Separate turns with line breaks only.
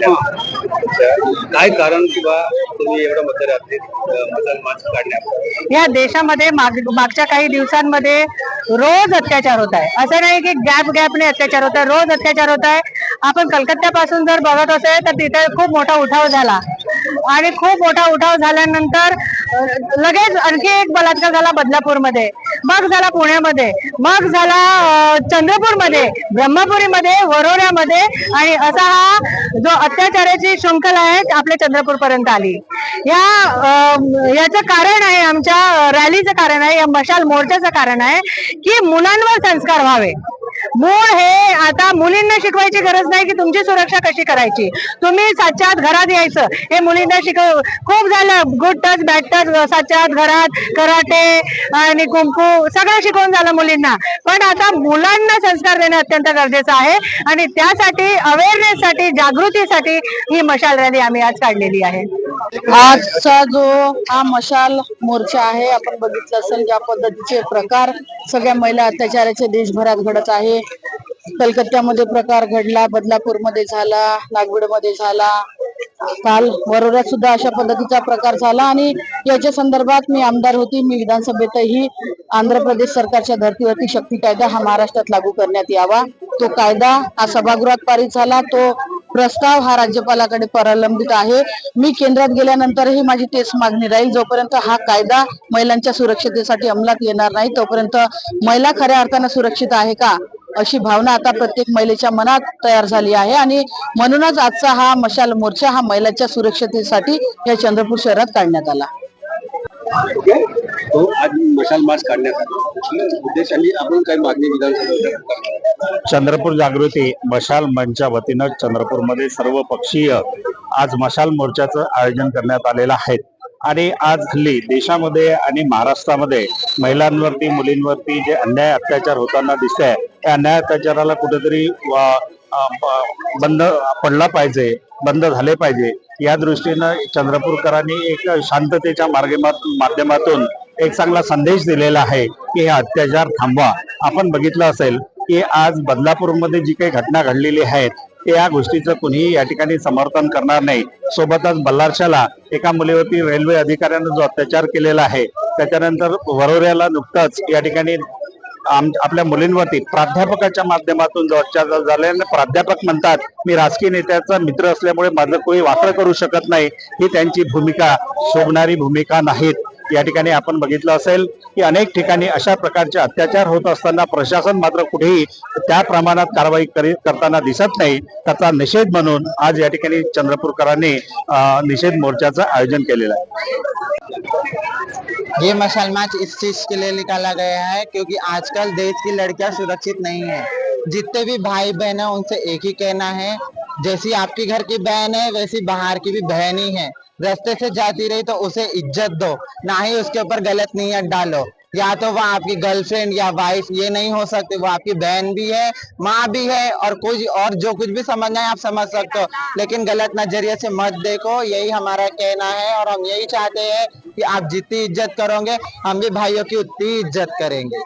काय कारण किंवा तुम्ही एवढं मतदार काढण्यात?
या देशामध्ये माग मागच्या काही दिवसांमध्ये रोज अत्याचार होत आहे. असं नाही की गॅप गॅपने अत्याचार होत आहे रोज अत्याचार होत आहे. आपण कलकत्त्यापासून जर बघत असेल तर तिथे खूप मोठा उठाव झाला. आणि खूप मोठा उठाव झाल्यानंतर लगेच आणखी एक बलात्कार झाला बदलापूरमध्ये. मग झाला पुण्यामध्ये. मग झाला चंद्रपूरमध्ये. ब्रह्मपुरीमध्ये वरोऱ्यामध्ये आणि असा हा जो अत्याचाराची शृंखला आहे आपल्या चंद्रपूर पर्यंत आली. या याचं कारण आहे आमच्या रॅलीचं कारण आहे या मशाल मोर्चाचं कारण आहे की मुलांवर संस्कार व्हावे. मूळ हे आता मुलींना शिकवायची गरज नाही की तुमची सुरक्षा कशी करायची. तुम्ही सातच्या आत घरात यायचं. हे मुलींना शिकव खूप झालं. गुड टच बॅड टच सातच्या आत घरात कराटे आणि कुंकू सगळं शिकवून झालं मुलींना. पण आता मुलांना संस्कार देणं अत्यंत गरजेचं आहे आणि त्यासाठी अवेअरनेस साठी जागृतीसाठी ही मशाल रॅली आम्ही आज काढलेली आहे.
आजचा जो हा मशाल मोर्चा आहे आपण बघितलं असेल ज्या पद्धतीचे प्रकार सगळ्या महिला अत्याचाराचे देशभरात घडत आहे. कलकत्त्यामध्ये प्रकार घडला बदलापूरमध्ये झाला नागपूरमध्ये झाला. काल वरोऱ्यात सुद्धा अशा पद्धतीचा प्रकार झाला आणि याच्या संदर्भात मी आमदार होती. मी विधानसभेतही आंध्र प्रदेश सरकारच्या धर्तीवरती शक्ती कायदा हा महाराष्ट्रात लागू करण्यात यावा. तो कायदा हा सभागृहात पारित झाला. तो प्रस्ताव हा राज्यपालाकडे प्रलंबित आहे. मी केंद्रात गेल्यानंतरही माझी तेच मागणी राहील. जोपर्यंत हा कायदा महिलांच्या सुरक्षतेसाठी अंमलात येणार नाही तोपर्यंत महिला खऱ्या अर्थानं सुरक्षित आहे का अशी भावना आता प्रत्येक महिलेच्या मनात तयार झाली आहे. आणि म्हणूनच आजचा हा मशाल मोर्चा हा महिलांच्या सुरक्षतेसाठी या चंद्रपूर शहरात काढण्यात आला.
तो आज मशाल मार्च काढण्यात आला. उद्देशाने आपण काही मागणी विधानसभा
चंद्रपूर जागृती मशाल मंचच्या वतीनं चंद्रपूरमध्ये सर्व पक्षीय आज मशाल मोर्चाचं आयोजन करण्यात आलेलं आहे. आणि आज हल्ली देशामध्ये आणि महाराष्ट्रामध्ये महिलांवरती मुलींवरती जे अन्याय अत्याचार होताना दिसत आहे त्या अन्याय अत्याचाराला कुठेतरी बंद पडला पाहिजे बंद झाले पाहिजे. या दृष्टीनं चंद्रपूरकरांनी एक शांततेच्या मार्गे माध्यमातून एक चांगला संदेश दिलेला आहे की हे अत्याचार थांबवा. आपण बघितलं असेल की आज बदलापूरमध्ये जी काही घटना घडलेली आहेत या गोष्टीचं कुणीही या ठिकाणी समर्थन करणार नाही. सोबतच बल्लारशाला एका मुलीवरती रेल्वे अधिकाऱ्यानं जो अत्याचार केलेला आहे त्याच्यानंतर वरोऱ्याला नुकतंच या ठिकाणी आपल्या मुलींवरती प्राध्यापकाच्या माध्यमातून जो अत्याचार झाल्याने प्राध्यापक म्हणतात मी राजकीय नेत्याचा मित्र असल्यामुळे माझं कोणी वाकड करू शकत नाही. ही त्यांची भूमिका शोभणारी भूमिका नाहीत. या ठिकाणी आपण बघितलं असेल की अनेक ठिकाणी अशा प्रकारचे अत्याचार होत असताना प्रशासन मात्र कुठेही त्या प्रमाणात कारवाई करताना दिसत नाही. त्याचा निषेध म्हणून आज या ठिकाणी चंद्रपूरकरांनी निषेध मोर्चाचं आयोजन केलेलं आहे.
ये मशाल मार्च इस चीज के लिए निकाला गया है क्योंकि आजकल देश की लड़कियां सुरक्षित नहीं है। जितने भी भाई बहन है उनसे एक ही कहना है जैसी आपकी घर की बहन है वैसी बाहर की भी बहन ही है। रास्ते से जाती रही तो उसे इज़्ज़त दो। ना ही उसके ऊपर गलत नीयत डालो। या तो वह आपकी गर्लफ्रेंड या वाइफ ये नहीं हो सकती। वो आपकी बहन भी है, माँ भी है और कुछ और जो कुछ भी समझना है आप समझ सकते हो। लेकिन गलत नज़रिए से मत देखो। यही हमारा कहना है और हम यही चाहते हैं कि आप जितनी इज़्ज़त करोगे, हम भी भाइयों की उतनी इज़्ज़त करेंगे।